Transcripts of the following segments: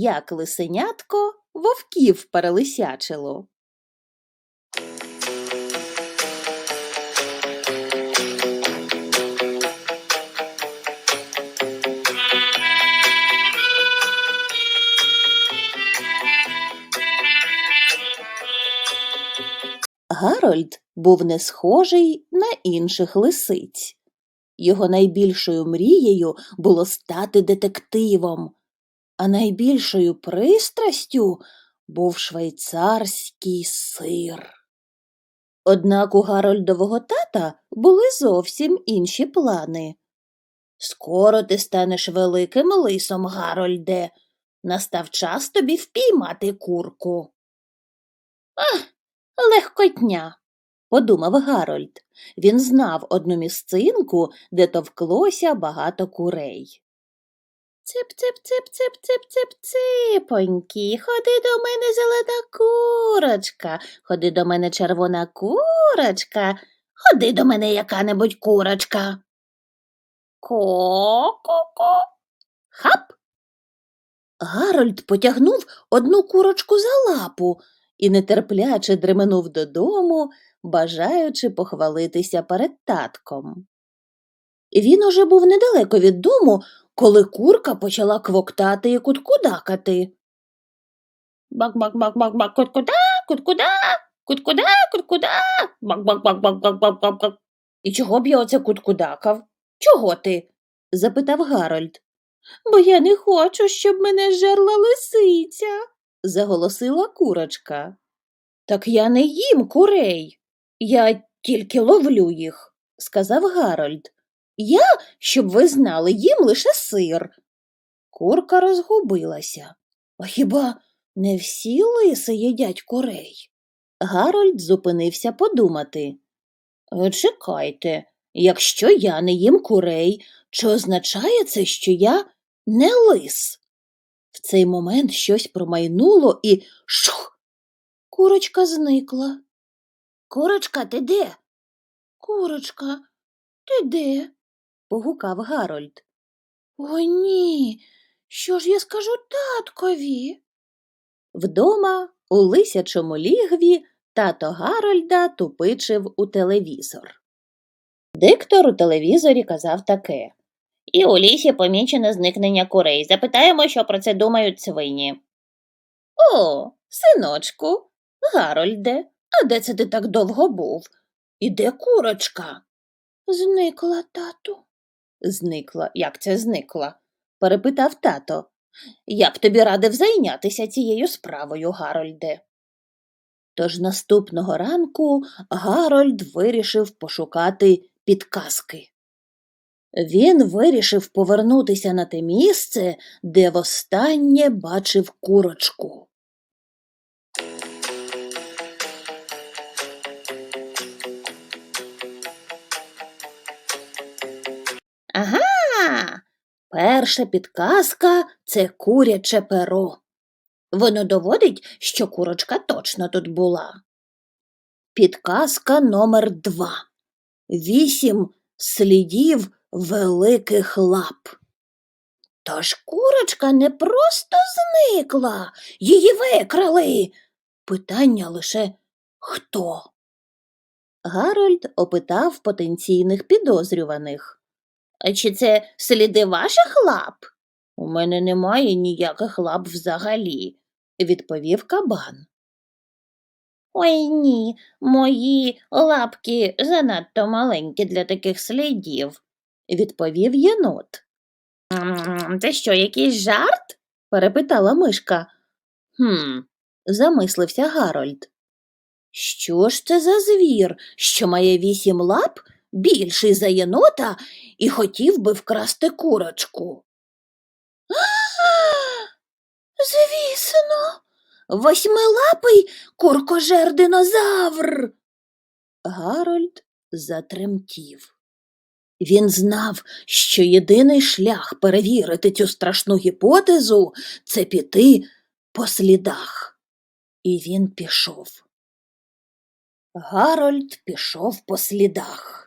як лисенятко вовків перелисячило. Гарольд був не схожий на інших лисиць. Його найбільшою мрією було стати детективом, а найбільшою пристрастю був швейцарський сир. Однак у Гарольдового тата були зовсім інші плани. Скоро ти станеш великим лисом, Гарольде. Настав час тобі впіймати курку. Ах, легкотня, подумав Гарольд. Він знав одну місцинку, де товклося багато курей. Цеп, цеп, цеп, ципонькі, ходи до мене зелена курочка, ходи до мене червона курочка, ходи до мене яка-небудь курочка. Ко-ко-ко. Хап. Гарольд потягнув одну курочку за лапу і нетерпляче дременув додому, бажаючи похвалитися перед татком. Він уже був недалеко від дому, коли курка почала квоктати і куткудакати. Бак-бак-бак-бак-бак, куткуда, куткуда, куткуда, куткуда, бак-бак-бак-бак-бак-бак-бак. І чого б я оце куткудакав? Чого ти? запитав Гарольд. Бо я не хочу, щоб мене жерла лисиця, заголосила курочка. Так я не їм курей, я тільки ловлю їх, сказав Гарольд. Я, щоб ви знали, їм лише сир. Курка розгубилася. А хіба не всі лиси їдять курей? Гарольд зупинився подумати. «Е, Чекайте, якщо я не їм курей, чи означає це, що я не лис? В цей момент щось промайнуло і шух. Курочка зникла. Курочка, ти де? Курочка, ти де? Погукав Гарольд. О, ні. Що ж я скажу таткові? Вдома, у лисячому лігві, тато Гарольда тупичив у телевізор. Диктор у телевізорі казав таке. І у лісі помічено зникнення курей. Запитаємо, що про це думають свині. О, синочку, Гарольде, а де це ти так довго був? І де курочка? Зникла, тату. Зникла. Як це зникла? перепитав тато. Я б тобі радив зайнятися цією справою, Гарольде. Тож наступного ранку Гарольд вирішив пошукати підказки. Він вирішив повернутися на те місце, де востаннє бачив курочку. Ага. Перша підказка це куряче перо. Воно доводить, що курочка точно тут була. Підказка номер два. Вісім слідів великих лап. Тож курочка не просто зникла, її викрали. Питання лише хто? Гарольд опитав потенційних підозрюваних. А чи це сліди ваших лап? У мене немає ніяких лап взагалі, відповів кабан. Ой ні, мої лапки занадто маленькі для таких слідів, відповів єнот. Це що, якийсь жарт? перепитала мишка. Хм, замислився Гарольд. Що ж це за звір, що має вісім лап, більший за єнота, і хотів би вкрасти курочку? Звісно, восьмилапий куркожер динозавр. Гарольд затремтів. Він знав, що єдиний шлях перевірити цю страшну гіпотезу це піти по слідах. І він пішов. Гарольд пішов по слідах.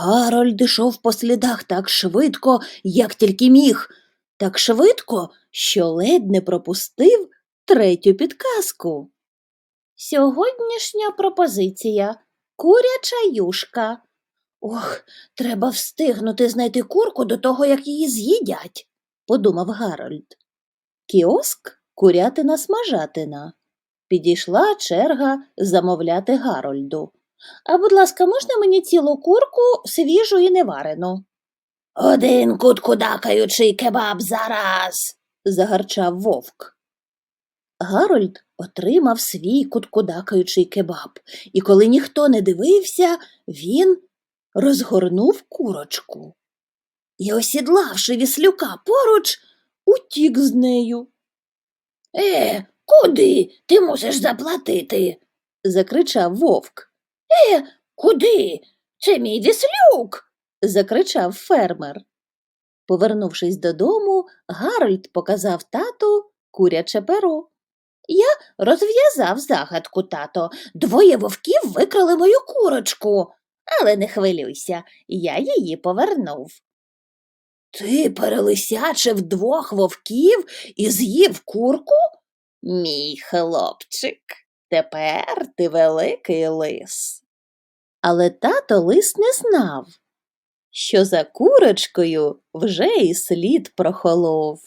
Гарольд ішов по слідах так швидко, як тільки міг, так швидко, що ледь не пропустив третю підказку. Сьогоднішня пропозиція куряча юшка. Ох, треба встигнути знайти курку до того, як її з'їдять, подумав Гарольд. Кіоск курятина смажатина. Підійшла черга замовляти Гарольду. А, будь ласка, можна мені цілу курку свіжу і неварену? Один куткудакаючий кебаб зараз. загарчав вовк. Гарольд отримав свій куткудакаючий кебаб, і коли ніхто не дивився, він розгорнув курочку. І, осідлавши віслюка поруч, утік з нею. Е, куди? Ти мусиш заплатити. закричав вовк. Е, куди? Це мій віслюк. закричав фермер. Повернувшись додому, Гарольд показав тату куряче перо. Я розв'язав загадку, тато. Двоє вовків викрали мою курочку. Але не хвилюйся, я її повернув. Ти перелисячив двох вовків і з'їв курку? Мій хлопчик, тепер ти великий лис. Але тато лис не знав, що за курочкою вже і слід прохолов.